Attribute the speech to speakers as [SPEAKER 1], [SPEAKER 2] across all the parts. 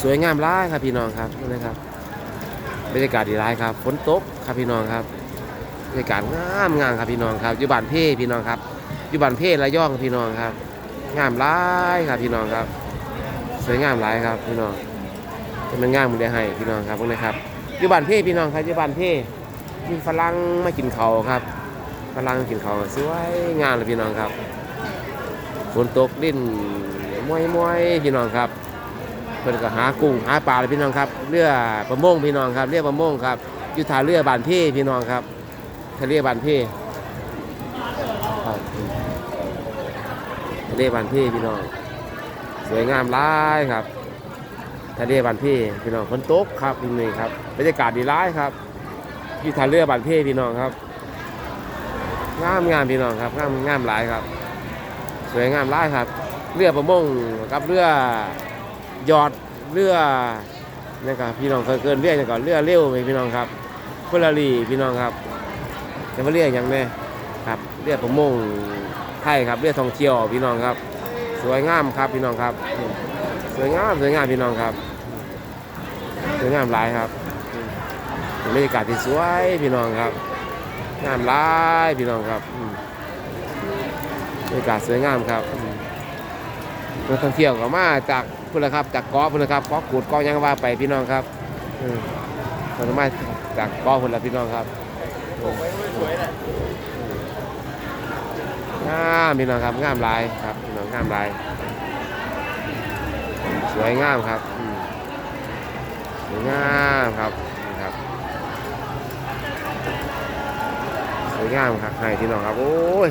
[SPEAKER 1] สวยงามร้ายครับพี่น้องครับนะครับบรรยากาศดีร้ายครับฝนตกครับพี่น้องครับบรรยากาศงามงามครับพี่น้องครับอยู่บ้านเพ่พี่น้องครับอยู่บ้านเพ่ระยองพี่น้องครับ งามร้ายครับพี่น้องครับ สวยงามร้ายครับพี่น้องจะมันงามมันได้ให้พี่น้องครับพวกนี้ครับอยู่บ้านเพ่พี่น้องครับอยู่บ้านเพ่มีฝรั่งมากินเขาครับฝรั่งกินเขาสวยงามเลยพี่น้องครับฝนตกลิ้นมวยมวยพี่น้องครับ เพิ่นก็หากุ้งหาปลาเลยพี่น้องครับเรือประมงพี่น้องครับเรือประมงครับอยู่ท่าเรือบานเพ่พี่น้องครับทะเลบานเพ่ทะเลบานเพ่พี่น้อง สวยงามร้ายครับทะเลบานเพ่พี่น้องฝนตกครับนี่ครับบรรยากาศดีร้ายครับอยู่ท่าเรือบานเพ่พี่น้องครับงามงามพี่น้องครับงามงามหลายครับ สวยงามร้ายครับ เรือประมงกับเรือ ยอดเรือนะครับพี่น้องเคยเกินเรืออย่างก่อนเรือเร็วไหมพี่น้องครับเฟอร์รารี่พี่น้องครับจะมาเรียกอย่างแน่ครับเรือประมงไทยครับเรือท่องเที่ยวพี่น้องครับ สวยงามครับพี่น้องครับ สวยงามสวยงามพี่น้องครับ สวยงามหลายครับบรรยากาศที่สวยพี่น้องครับงามหลายพี่น้องครับบรรยากาศสวยงามครับ นักท่องเที่ยวก็มาจากพุ่นละครับจากเกาะพุ่นละครับเกาะกูดเกาะยังว่าไปพี่น้องครับอืมเพิ่นมาจากเกาะพุ่นละพี่น้องครับงามพี่น้องครับงามลายครับพี่น้องงามลายสวยงามครับสวยงามครับครับสวยงามครับให้พี่น้องครับโอ้ย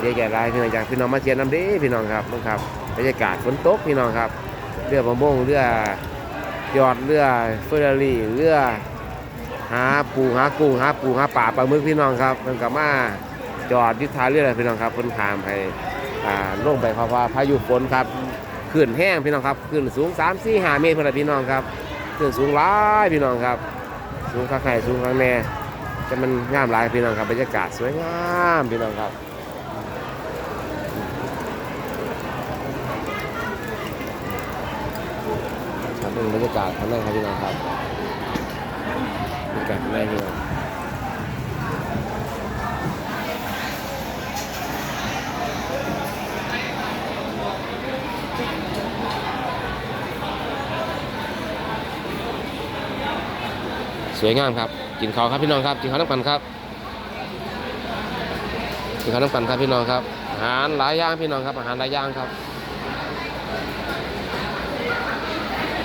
[SPEAKER 1] เยอะแยะลายพี่น้องจากพี่น้องมาเชียร์น้ำดีพี่น้องครับเบิ่งครับ บรรยากาศฝนตกพี่น้องครับเรือประมงเรือยอดเรือเฟอร์รารี่เรือหาปูหากุ้งหาปูหาป่าปลาหมึกพี่น้องครับมันก็มาจอดยุทธาเรืออะไรพี่น้องครับเพิ่นขามให้อ่าลงไปเพราะว่าพายุฝนครับขึ้นแห้งพี่น้องครับขึ้นสูง3 4 5เมตรพุ่นละพี่น้องครับขึ้นสูงหลายพี่น้องครับ สูงข้างไข่สูงข้างแน่แต่มันงามหลายพี่น้องครับบรรยากาศสวยงามพี่น้องครับ เป็นบรรยากาศข้างในครับพี่น้องครับบรรยากาศข้างในพี่น้องสวยงามครับ กินข้าวครับพี่น้องครับ กินข้าวน้ำกันครับ กินข้าวน้ำกันครับพี่น้องครับ อาหารหลายอย่างพี่น้องครับ อาหารหลายอย่างครับ